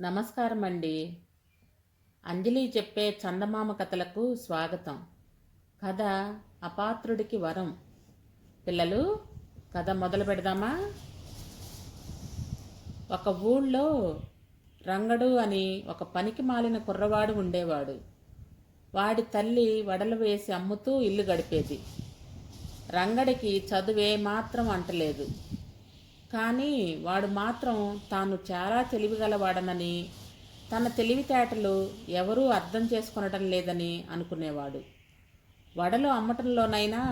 నమస్కారం అండి అంజలి చెప్పే చందమామ కథలకు స్వాగతం. కథ అపాత్రుడికి వరం. పిల్లలు కథ మొదలు పెడదామా? ఒక ఊళ్ళో రంగడు అని ఒక పనికి మాలిన కుర్రవాడు ఉండేవాడు. వాడి తల్లి వడలు వేసి అమ్ముతూ ఇల్లు గడిపేది. రంగడికి చదువే మాత్రం అంటలేదు. కానీ వాడు మాత్రం తాను చాలా తెలివిగలవాడనని తన తెలివితేటలు ఎవరూ అర్థం చేసుకొనటం లేదని అనుకునేవాడు. వడలు అమ్మటంలోనైనా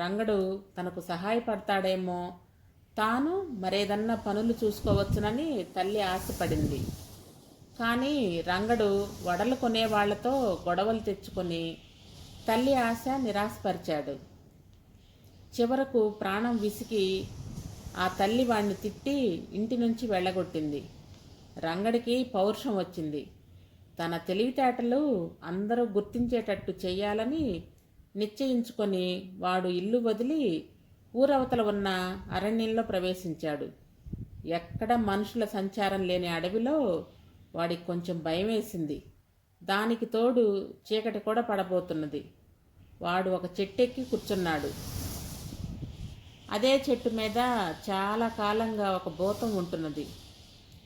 రంగడు తనకు సహాయపడతాడేమో తాను మరేదన్నా పనులు చూసుకోవచ్చునని తల్లి ఆశపడింది. కానీ రంగడు వడలు కొనేవాళ్ళతో గొడవలు తెచ్చుకొని తల్లి ఆశ నిరాశపరిచాడు. చివరకు ప్రాణం విసికి ఆ తల్లి వాణ్ణి తిట్టి ఇంటి నుంచి వెళ్ళగొట్టింది. రంగడికి పౌరుషం వచ్చింది. తన తెలివితేటలు అందరూ గుర్తించేటట్టు చేయాలని నిశ్చయించుకొని వాడు ఇల్లు వదిలి ఊరవతల ఉన్న అరణ్యంలో ప్రవేశించాడు. ఎక్కడ మనుషుల సంచారం లేని అడవిలో వాడికి కొంచెం భయం వేసింది. దానికి తోడు చీకటి కూడా పడబోతున్నది. వాడు ఒక చెట్టెక్కి కూర్చున్నాడు. అదే చెట్టు మీద చాలా కాలంగా ఒక భూతం ఉంటున్నది.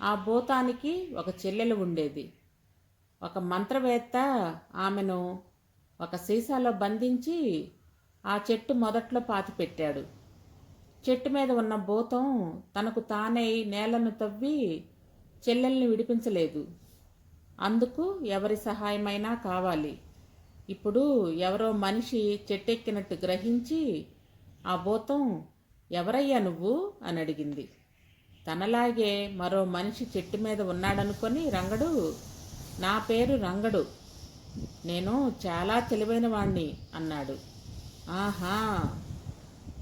ఆ భూతానికి ఒక చెల్లెలు ఉండేది. ఒక మంత్రవేత్త ఆమెను ఒక సీసాలో బంధించి ఆ చెట్టు మొదట్లో పాతిపెట్టాడు. చెట్టు మీద ఉన్న భూతం తనకు తానే నేలను తవ్వి చెల్లెల్ని విడిపించలేదు. అందుకు ఎవరి సహాయమైనా కావాలి. ఇప్పుడు ఎవరో మనిషి చెట్టెక్కినట్టు గ్రహించి ఆ భూతం ఎవరయ్యా నువ్వు? అని అడిగింది. తనలాగే మరో మనిషి చెట్టు మీద ఉన్నాడనుకొని రంగడు నా పేరు రంగడు నేను చాలా తెలివైన వాణ్ణి అన్నాడు. ఆహా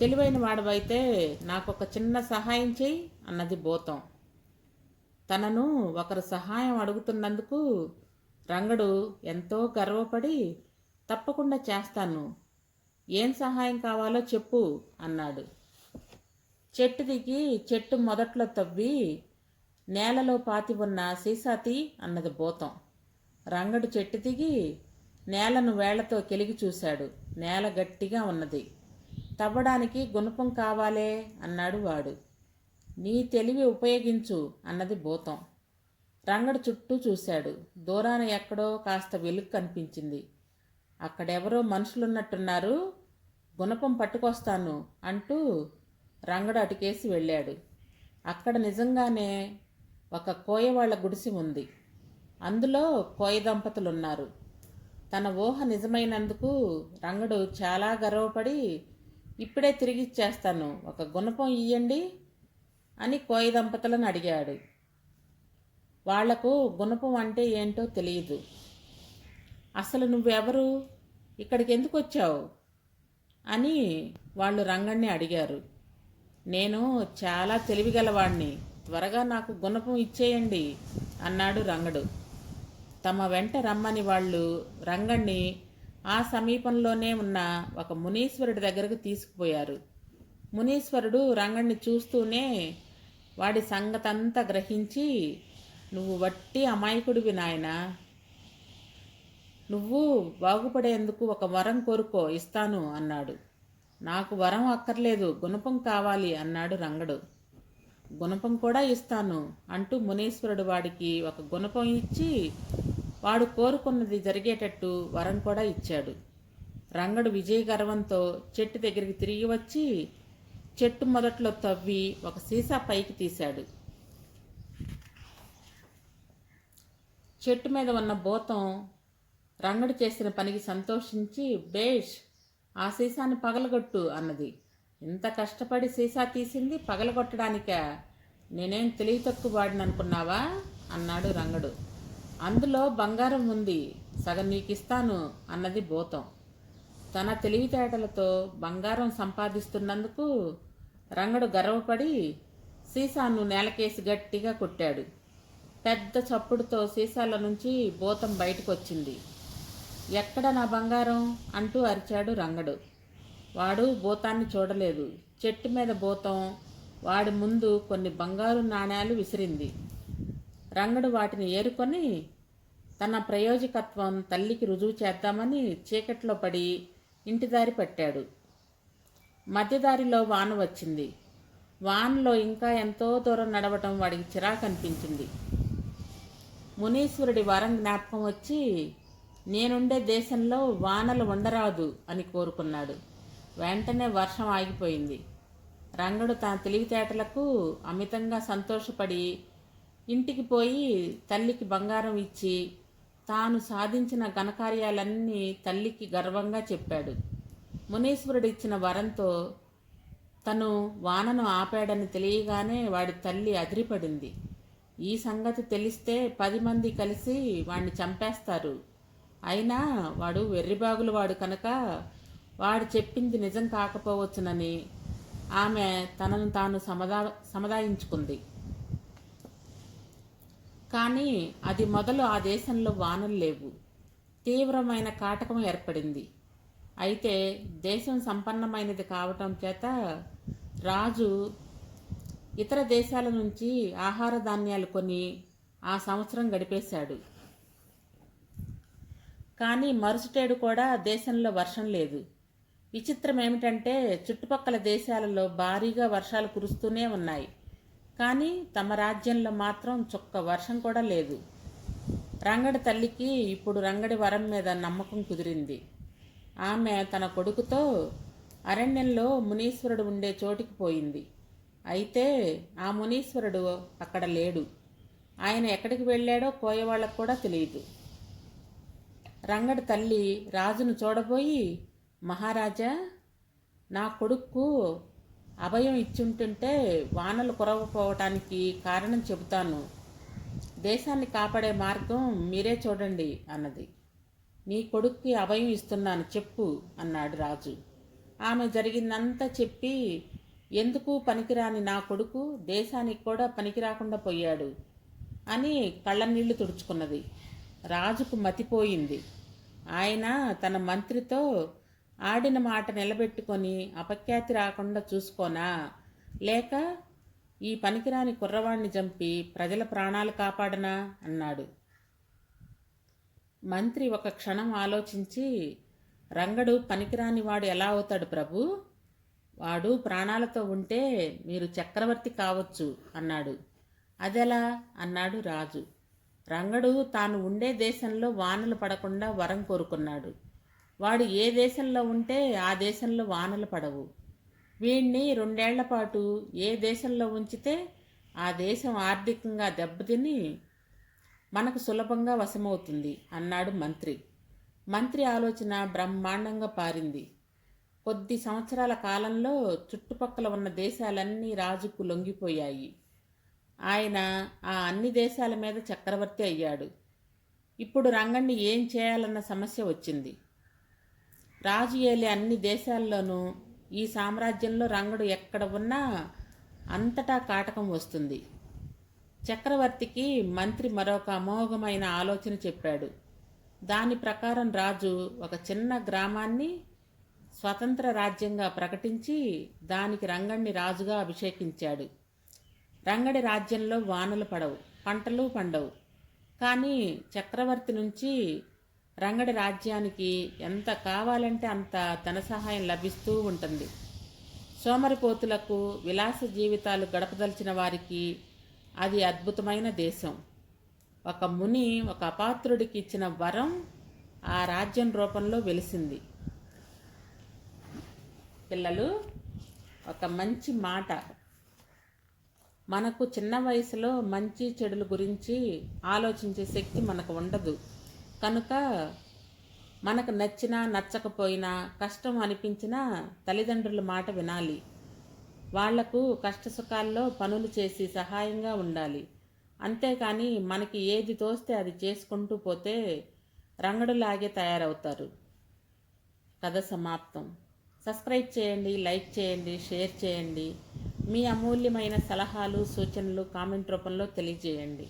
తెలివైన వాడవైతే నాకు ఒక చిన్న సహాయం చేయి అన్నది భూతం తనను ఒకరు సహాయం అడుగుతున్నందుకు రంగడు ఎంతో గర్వపడి తప్పకుండా చేస్తాను. ఏం సహాయం కావాలో చెప్పు అన్నాడు. చెట్టు దిగి చెట్టు మొదట్లో తవ్వి నేలలో పాతి ఉన్న సీసాతి అన్నది భూతం. రంగడు చెట్టు దిగి నేలను వేళ్ళతో కెలిగి చూశాడు. నేల గట్టిగా ఉన్నది. తవ్వడానికి గుణపం కావాలే అన్నాడు వాడు. నీ తెలివి ఉపయోగించు అన్నది భూతం. రంగడు చుట్టూ చూశాడు. దూరాన ఎక్కడో కాస్త వెలుగు కనిపించింది. అక్కడెవరో మనుషులున్నట్టున్నారు. గుణపం పట్టుకొస్తాను అంటూ రంగడు అటుకేసి వెళ్ళాడు. అక్కడ నిజంగానే ఒక కోయవాళ్ళ గుడిసి ఉంది. అందులో కోయ దంపతులు ఉన్నారు తన ఊహ నిజమైనందుకు రంగడు చాలా గర్వపడి ఇప్పుడే తిరిగి ఇచ్చేస్తాను. ఒక గుణపం ఇయ్యండి అని కోయ దంపతులను అడిగాడు. వాళ్ళకు గుణపం అంటే ఏంటో తెలియదు అసలు నువ్వెవరు? ఇక్కడికి ఎందుకు వచ్చావు? అని వాళ్ళు రంగణ్ణి అడిగారు. నేను చాలా తెలివిగలవాణ్ణి. త్వరగా నాకు గుణపం ఇచ్చేయండి అన్నాడు రంగడు. తమ వెంట రమ్మని వాళ్ళు రంగణ్ణి ఆ సమీపంలోనే ఉన్న ఒక మునీశ్వరుడి దగ్గరకు తీసుకుపోయారు. మునీశ్వరుడు రంగణ్ణి చూస్తూనే వాడి సంగతంతా గ్రహించి నువ్వు వట్టి అమాయకుడివి నాయన. నువ్వు బాగుపడేందుకు ఒక వరం కోరుకో ఇస్తాను అన్నాడు. నాకు వరం అక్కర్లేదు గుణపం కావాలి అన్నాడు రంగడు. గుణపం కూడా ఇస్తాను అంటూ మునీశ్వరుడు వాడికి ఒక గుణపం ఇచ్చి వాడు కోరుకున్నది జరిగేటట్టు వరం కూడా ఇచ్చాడు. రంగడు విజయ గర్వంతో చెట్టు దగ్గరికి తిరిగి వచ్చి చెట్టు మొదట్లో తవ్వి ఒక సీసా పైకి తీశాడు. చెట్టు మీద ఉన్న భూతం రంగడు చేసిన పనికి సంతోషించి బేష్ ఆ సీసాని పగలగొట్టు అన్నది. ఇంత కష్టపడి సీసా తీసింది పగలగొట్టడానిక? నేనేం తెలివి తక్కువ వాడిని అనుకున్నావా అన్నాడు రంగడు. అందులో బంగారం ఉంది సగం నీకు ఇస్తాను అన్నది భూతం. తన తెలివితేటలతో బంగారం సంపాదిస్తున్నందుకు రంగడు గర్వపడి సీసాను నేలకేసి గట్టిగా కొట్టాడు. పెద్ద చప్పుడుతో సీసాల నుంచి భూతం బయటకు వచ్చింది ఎక్కడ నా బంగారం? అంటూ అరిచాడు రంగడు. వాడు భూతాన్ని చూడలేదు. చెట్టు మీద భూతం వాడి ముందు కొన్ని బంగారు నాణేలు విసిరింది. రంగడు వాటిని ఏరుకొని తన ప్రయోజకత్వం తల్లికి రుజువు చేద్దామని చీకట్లో పడి ఇంటిదారి పట్టాడు. మధ్యదారిలో వాన వచ్చింది. వానలో ఇంకా ఎంతో దూరం నడవటం వాడికి చిరాకు అనిపించింది మునీశ్వరుడి వరం జ్ఞాపకం వచ్చి నేనుండే దేశంలో వానలు ఉండరాదు అని కోరుకున్నాడు. వెంటనే వర్షం ఆగిపోయింది. రంగడు తన తెలివితేటలకు అమితంగా సంతోషపడి ఇంటికి పోయి తల్లికి బంగారం ఇచ్చి తాను సాధించిన ఘనకార్యాలన్నీ తల్లికి గర్వంగా చెప్పాడు. మునీశ్వరుడు ఇచ్చిన వరంతో తను వానను ఆపాడని తెలియగానే వాడి తల్లి అదిరిపడింది. ఈ సంగతి తెలిస్తే పది మంది కలిసి వాణ్ణి చంపేస్తారు. అయినా వాడు వెర్రిబాగులు వాడు కనుక వాడు చెప్పింది నిజం కాకపోవచ్చునని ఆమె తనను తాను సమదా సముదాయించుకుంది. కానీ అది మొదలు ఆ దేశంలో వానలు లేవు. తీవ్రమైన కాటకం ఏర్పడింది. అయితే దేశం సంపన్నమైనది కావటం చేత రాజు ఇతర దేశాల నుంచి ఆహార ధాన్యాలు కొని ఆ సంవత్సరం గడిపేశాడు. కానీ మరుసటేడు కూడా దేశంలో వర్షం లేదు. విచిత్రం ఏమిటంటే చుట్టుపక్కల దేశాలలో భారీగా వర్షాలు కురుస్తూనే ఉన్నాయి. కానీ తమ రాజ్యంలో మాత్రం చుక్క వర్షం కూడా లేదు. రంగడి తల్లికి ఇప్పుడు రంగడి వరం మీద నమ్మకం కుదిరింది. ఆమె తన కొడుకుతో అరణ్యంలో మునీశ్వరుడు ఉండే చోటికి పోయింది. అయితే ఆ మునీశ్వరుడు అక్కడ లేడు. ఆయన ఎక్కడికి వెళ్ళాడో పోయేవాళ్ళకు కూడా తెలియదు. రంగడి తల్లి రాజును చూడబోయి మహారాజా నా కొడుకు అభయం ఇచ్చుంటుంటే వానలు కురవపోవటానికి కారణం చెబుతాను. దేశాన్ని కాపాడే మార్గం మీరే చూడండి అన్నది. నీ కొడుక్కి అభయం ఇస్తున్నాను చెప్పు అన్నాడు రాజు. ఆమె జరిగిందంతా చెప్పి ఎందుకు పనికిరాని నా కొడుకు దేశానికి కూడా పనికిరాకుండా పోయాడు అని కళ్ళ నీళ్ళు తుడుచుకున్నది. రాజుకు మతిపోయింది. ఆయన తన మంత్రితో ఆడిన మాట నిలబెట్టుకొని అపఖ్యాతి రాకుండా చూసుకోనా? లేక ఈ పనికిరాని కుర్రవాణ్ణి చంపి ప్రజల ప్రాణాలు కాపాడనా? అన్నాడు. మంత్రి ఒక క్షణం ఆలోచించి రంగడు పనికిరాని వాడు ఎలా అవుతాడు ప్రభు? వాడు ప్రాణాలతో ఉంటే మీరు చక్రవర్తి కావచ్చు అన్నాడు. అదెలా? అన్నాడు రాజు. రంగడు తాను ఉండే దేశంలో వానలు పడకుండా వరం కోరుకున్నాడు. వాడు ఏ దేశంలో ఉంటే ఆ దేశంలో వానలు పడవు. వీణ్ణి రెండేళ్ళ పాటు ఏ దేశంలో ఉంచితే ఆ దేశం ఆర్థికంగా దెబ్బతిని మనకు సులభంగా వశమవుతుంది అన్నాడు మంత్రి. మంత్రి ఆలోచన బ్రహ్మాండంగా పారింది. కొద్ది సంవత్సరాల కాలంలో చుట్టుపక్కల ఉన్న దేశాలన్నీ రాజుకు లొంగిపోయాయి. ఆయన ఆ అన్ని దేశాల మీద చక్రవర్తి అయ్యాడు. ఇప్పుడు రంగణ్ణి ఏం చేయాలన్న సమస్య వచ్చింది. రాజు ఏలే అన్ని దేశాల్లోనూ ఈ సామ్రాజ్యంలో రంగడు ఎక్కడ ఉన్నా అంతటా కాటకం వస్తుంది. చక్రవర్తికి మంత్రి మరొక అమోఘమైన ఆలోచన చెప్పాడు. దాని ప్రకారం రాజు ఒక చిన్న గ్రామాన్ని స్వతంత్ర రాజ్యంగా ప్రకటించి దానికి రంగణ్ణి రాజుగా అభిషేకించాడు. రంగడి రాజ్యంలో వానలు పడవు పంటలు పండవు. కానీ చక్రవర్తి నుంచి రంగడి రాజ్యానికి ఎంత కావాలంటే అంత ధన సహాయం లభిస్తూ ఉంటుంది. సోమరిపోతులకు విలాస జీవితాలు గడపదలిచిన వారికి అది అద్భుతమైన దేశం. ఒక ముని ఒక అపాత్రుడికి ఇచ్చిన వరం ఆ రాజ్యం రూపంలో వెలిసింది. పిల్లలు ఒక మంచి మాట మనకు చిన్న వయసులో మంచి చెడుల గురించి ఆలోచించే శక్తి మనకు ఉండదు. కనుక మనకు నచ్చినా నచ్చకపోయినా కష్టం అనిపించినా తల్లిదండ్రుల మాట వినాలి. వాళ్ళకు కష్టసుఖాల్లో పనులు చేసి సహాయంగా ఉండాలి. అంతేకాని మనకి ఏది తోస్తే అది చేసుకుంటూ పోతే రంగడులాగే తయారవుతారు. కథ సమాప్తం. సబ్స్క్రైబ్ చేయండి లైక్ చేయండి షేర్ చేయండి. మీ అమూల్యమైన సలహాలు సూచనలు కామెంట్ రూపంలో తెలియజేయండి.